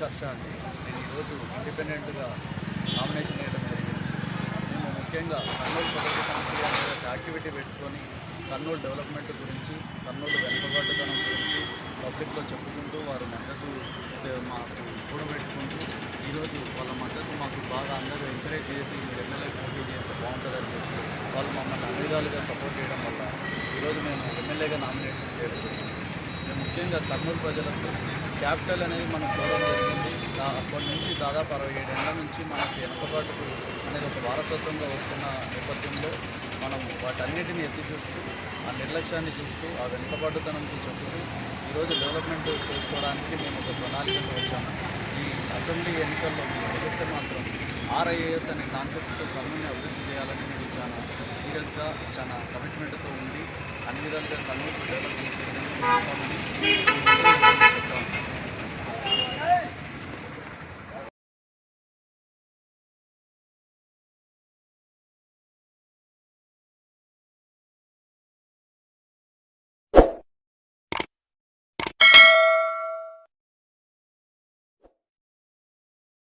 కష్టం అండి నేను ఈరోజు ఇండిపెండెంట్గా నామినేషన్ వేయడం జరిగింది. మేము ముఖ్యంగా కర్నూలు ప్రగతి సమస్య యాక్టివిటీ పెట్టుకొని కర్నూలు డెవలప్మెంట్ గురించి కర్నూలు వెనుకబాటుతనం గురించి పబ్లిక్లో చెప్పుకుంటూ వారి మద్దతు ఏ, మాకు కూడబెట్టుకుంటూ ఈరోజు వాళ్ళ మద్దతు మాకు బాగా అందరూ ఎంకరేజ్ చేసి మీరు ఎమ్మెల్యే పోటీ చేస్తే బాగుంటుందని చెప్పి వాళ్ళు మమ్మల్ని అన్ని విధాలుగా సపోర్ట్ చేయడం వల్ల ఈరోజు మేము ఎమ్మెల్యేగా నామినేషన్ చేయడం మేము ముఖ్యంగా కర్నూలు ప్రజలకు క్యాపిటల్ అనేది మనం చూడడం జరిగింది దా- అప్పటి నుంచి దాదాపు అరవై ఏడేళ్ళ నుంచి మనకి వెనుకబాటుకు అనేది ఒక వారసత్వంగా వస్తున్న నేపథ్యంలో మనం వాటన్నిటిని ఎత్తి చూస్తూ ఆ నిర్లక్ష్యాన్ని చూస్తూ ఆ వెనుకబాటుతనంకి చెప్తూ ఈరోజు డెవలప్మెంట్ చేసుకోవడానికి మేము ఒక ప్రణాళికతో వచ్చాము ఈ అసెంబ్లీ ఎన్నికల్లో మేము గెలిస్తే మాత్రం ఆర్ఐఏఎస్ అనే కాన్సెప్ట్తో కర్నూలుని అభివృద్ధి చేయాలని మేము చాలా సీరియస్గా చాలా కమిట్మెంట్తో ఉండి అన్ని విధాలుగా కర్నూలు డెవలప్ చేసేందుకు